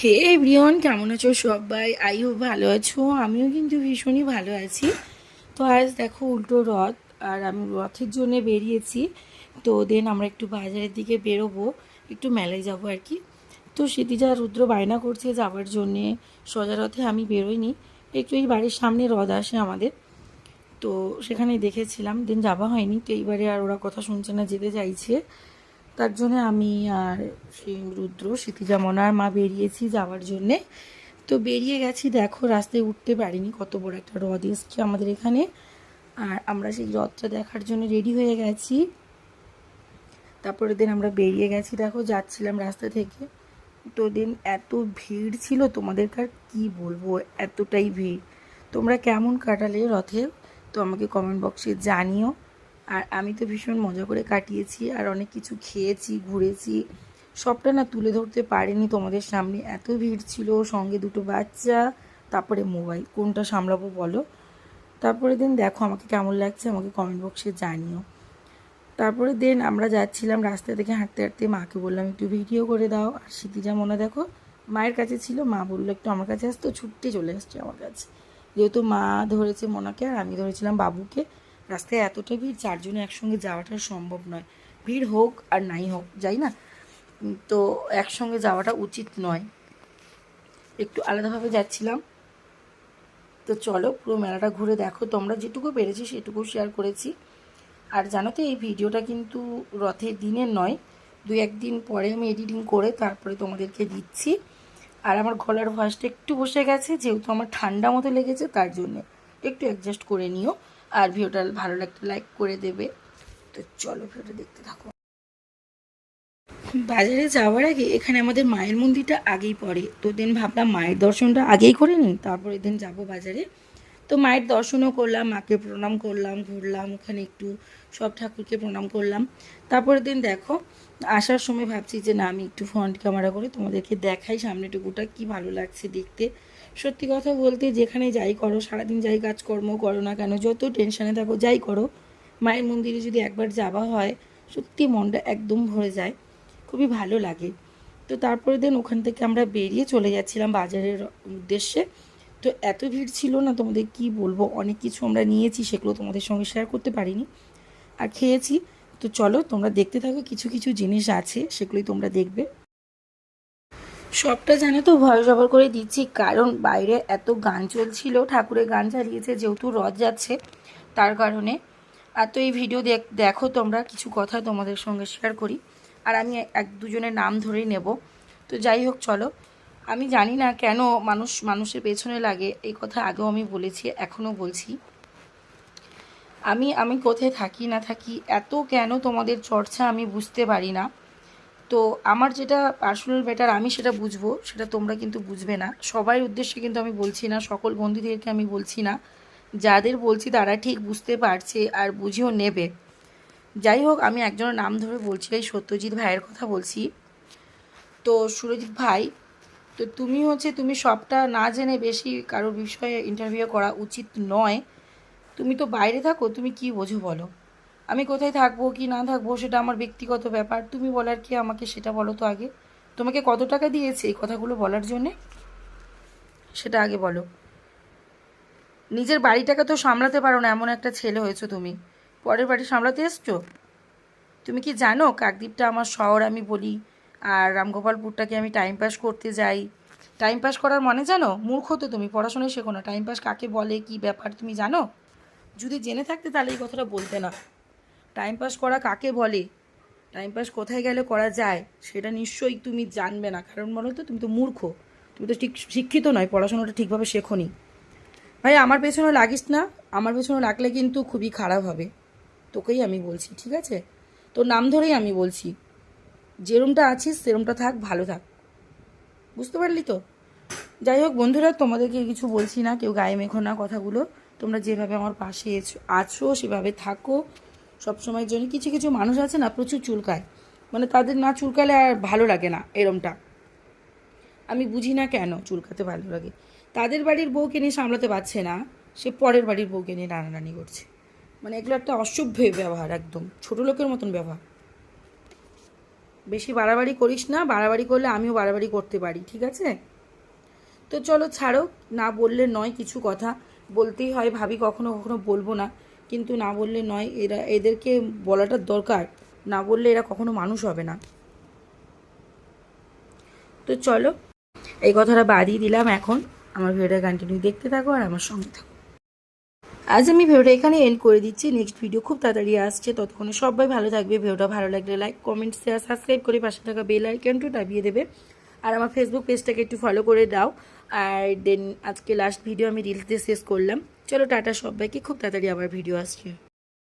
হে everyone, কেমন আছো সবাই? আই হোপ ভালো আছো, আমিও কিন্তু ভীষণই ভালো আছি। তো আজ দেখো উল্টো রথ, আর আমি রথের জন্য বেরিয়েছি। তো দেন আমরা একটু বাজারের দিকে বেরোবো, একটু মেলায় যাব আর কি। তো সেটিজা রুদ্র বায়না করছে যাওয়ার জন্যে। সোজা রথে আমি বেরোইনি, একটু এই বাড়ির সামনে রথ আসে আমাদের। তো সেখানে দেখেছিলাম, দেন যাওয়া হয়নি। তো এইবারে আর ওরা কথা শুনছে না, যেতে চাইছে। তার জন্য আমি আর সেই রুদ্র স্মৃতিজামনার মা বেরিয়েছি যাওয়ার জন্যে। তো বেরিয়ে গেছি, দেখো রাস্তায় উঠতে পারিনি কত বড় একটা হ্রদ এসছে আমাদের এখানে। আর আমরা সেই হ্রদটা দেখার জন্য রেডি হয়ে গেছি। তারপরে দিন আমরা বেরিয়ে গেছি, দেখো যাচ্ছিলাম রাস্তা থেকে। তো দিন এত ভিড় ছিল, তোমাদেরকে আর কী বলব, এতটাই ভিড়। তোমরা কেমন কাটালে রথে? তো আমাকে কমেন্ট বক্সে জানিও। আর আমি তো ভীষণ মজা করে কাটিয়েছি আর অনেক কিছু খেয়েছি, ঘুরেছি। সবটা না তুলে ধরতে পারিনি তোমাদের সামনে। এত ভিড় ছিল, সঙ্গে দুটো বাচ্চা, তারপরে মোবাইল। কোনটা সামলাবো বলো? তারপরে দিন দেখো আমাকে কেমন লাগছে, আমাকে কমেন্ট বক্সে জানিও। তারপরে দেন আমরা যাচ্ছিলাম রাস্তা থেকে হাঁটতে হাঁটতে মাকে বললাম, একটু ভিডিও করে দাও। আর স্মৃতিজা মনে, দেখো, মায়ের কাছে ছিল, মা বলল, একটু আমার কাছে আসতো ছুটতে চলে আসছে আমার কাছে। যেহেতু মা ধরেছে মোনাকে, আর আমি ধরেছিলাম বাবুকে রাস্তায় এতটা ভিড়, চারজনে একসঙ্গে যাওয়াটা সম্ভব নয়। ভিড় হোক আর নাই হোক, যাই না? তো একসঙ্গে যাওয়াটা উচিত নয়। একটু আলাদাভাবে যাচ্ছিলাম। তো চলো পুরো মেলাটা ঘুরে দেখো। তোমরা যেটুকু পেরেছি সেটুকু শেয়ার করেছি। আর জানো তো, এই ভিডিওটা কিন্তু রথের দিনের নয়। দু একদিন পরে আমি এডিটিং করে তারপরে তোমাদেরকে দিচ্ছি। আর আমার গলার ভয়েসটা একটু বসে গেছে, যেহেতু আমার ঠান্ডা মতো লেগেছে, তার জন্য একটু অ্যাডজাস্ট করে নিও। আর ভিডিওটা ভালো লাগলে লাইক করে দেবে। তো চলো ভিডিওটা দেখতে থাকো। বাজারে যাওয়ার আগে এখানে আমাদের মায়ের মন্দিরটা আগেই পড়ে। তো দিন ভাবলাম মায়ের দর্শনটা আগেই করে নিন তারপরে দিন যাব বাজারে। তো মায়ের দর্শনও করলাম, মাকে প্রণাম করলাম, ঘুরলাম, ওখানে একটু সব ঠাকুরকে প্রণাম করলাম। তারপরে দিন দেখো, আসার সময় ভাবছি যে না, আমি একটু ফ্রন্ট ক্যামেরা করে তোমাদেরকে দেখাই সামনেটুকুটা, কি ভালো লাগছে দেখতে। সত্যি কথা বলতে, যেখানে যাই করো, সারাদিন যাই কাজকর্ম করো না কেন, যত টেনশানে থাকো, যাই করো, মায়ের মন্দিরে যদি একবার যাওয়া হয়, সত্যি মনটা একদম ভরে যায়, খুবই ভালো লাগে। তো তারপরে দিন ওখান থেকে আমরা বেরিয়ে চলে যাচ্ছিলাম বাজারের উদ্দেশ্যে। তো এত ভিড় ছিল না তোমাদের কি বলব? অনেক কিছু আমরা নিয়েছি, সেগুলো তোমাদের সঙ্গে শেয়ার করতে পারিনি। আর খেয়েছি। তো চলো, তোমরা দেখতে থাকো, কিছু কিছু জিনিস আছে, সেগুলোই তোমরা দেখবে। সবটা জানে তো, ভয় জবর করে দিচ্ছি, কারণ বাইরে এত গান চলছিল, ঠাকুরের গান চালিয়েছে, যেহেতু রথ যাচ্ছে, তার কারণে। আর তো এই ভিডিও দেখ দেখো তোমরা, কিছু কথা তোমাদের সঙ্গে শেয়ার করি। আর আমি এক দুজনের নাম ধরেই নেব। তো যাই হোক, চলো। আমি জানি না কেন মানুষ, মানুষের পেছনে লাগে। এই কথা আগেও আমি বলেছি এখনও বলছি। আমি আমি কোথায় থাকি, না থাকি, এত কেন তোমাদের চর্চা আমি বুঝতে পারি না। তো আমার যেটা পার্সোনাল ব্যাটার আমি সেটা বুঝব, সেটা তোমরা কিন্তু বুঝবে না। সবার উদ্দেশ্যে কিন্তু আমি বলছি না, সকল বন্ধুদেরকে আমি বলছি না। যাদের বলছি তারা ঠিক বুঝতে পারছে আর বুঝেও নেবে। যাই হোক, আমি একজনের নাম ধরে বলছি, এই সত্যজিৎ ভাইয়ের কথা বলছি। তো সুরজিৎ ভাই তো তুমি হচ্ছে, তুমি সবটা না জেনে বেশি কারোর বিষয়ে ইন্টারভিউ করা উচিত নয়। তুমি তো বাইরে থাকো, তুমি কি বোঝো বলো? আমি কোথায় থাকব, কি না থাকব, সেটা আমার ব্যক্তিগত ব্যাপার। তুমি বলার কি আমাকে সেটা বলো তো আগে। তোমাকে কত টাকা দিয়েছে এই কথাগুলো বলার জন্যে? সেটা আগে বলো। নিজের বাড়িটাকে তো সামলাতে পারো না, এমন একটা ছেলে হয়েছো তুমি। পরের বাড়ি সামলাতে এসছো? তুমি কি জানো, কাকদ্বীপটা আমার শহর আমি বলি। আর রামগোপালপুরটাকে আমি টাইম পাস করতে যাই। টাইম পাস করার মানে জানো? মূর্খ তো তুমি পড়াশোনায় শেখো না। টাইম পাস কাকে বলে, কি ব্যাপার তুমি জানো? যদি জেনে থাকতে তাহলে এই কথাটা বলতে না। টাইম পাস করা কাকে বলে? টাইম পাস কোথায় গেলে করা যায়? সেটা নিশ্চয়ই তুমি জানবে না। কারণ বলো তো, তুমি তো মূর্খ। তুমি তো ঠিক শিক্ষিত নয়, পড়াশোনাটা ঠিকভাবে শেখোনি ভাই, আমার পেছনে লাগিস না। আমার পেছনে লাগলে কিন্তু খুবই খারাপ হবে। তোকেই আমি বলছি, ঠিক আছে? তোর নাম ধরেই আমি বলছি। যেরমটা আছিস, সেরমটা থাক, ভালো থাক। বুঝতে পারলি তো? যাই হোক বন্ধুরা, তোমাদেরকে কিছু বলছি না, কেউ গায়ে মেখো না কথাগুলো। তোমরা যেভাবে আমার পাশে আছো, সেভাবে থাকো। সবসময়ের জন্য কিছু কিছু মানুষ আছে না, প্রচুর চুলকায়। মানে তাদের না চুলকালে আর ভালো লাগে না, এরমটা। আমি বুঝি না কেন চুলকাতে ভালো লাগে। তাদের বাড়ির বউকে নিয়ে সামলাতে পারছে না, সে পরের বাড়ির বউকে নিয়ে নানানানি করছে। মানে এগুলো একটা অসভ্য ব্যবহার, একদম। ছোটো লোকের মতন ব্যবহার। বেশি বাড়াবাড়ি করিস না, বাড়াবাড়ি করলে আমিও বাড়াবাড়ি করতে পারি, ঠিক আছে? তো চলো ছাড়ো, না বললে নয় কিছু কথা, বলতেই হয়, ভাবি কখনো কখনো বলব না, কিন্তু না বললে নয়, এরা, এদেরকে বলাটা দরকার, না বললে এরা কখনো মানুষ হবে না। তো চলো, এই কথাটা বাদই দিলাম এখন, আমার ভিডিওটা কন্টিনিউ দেখতে থাকো আর আমার সঙ্গে থাকো। আজ আমি ভিডিওটা এখানে এন্ড করে দিচ্ছি। নেক্সট ভিডিও খুব তাড়াতাড়ি আসছে। ততক্ষণে সবাই ভালো থাকবে। ভিডিওটা ভালো লাগলে লাইক কমেন্ট শেয়ার সাবস্ক্রাইব করে পাশে থাকা বেল আইকনটু দাবিয়ে দেবে। আর আমার ফেসবুক পেজটাকে একটু ফলো করে দাও। আর দেন আজকে লাস্ট ভিডিও আমি রিলস দিয়ে শেষ করলাম। চলো টাটা সবাইকে। খুব তাড়াতাড়ি আবার ভিডিও আসছে।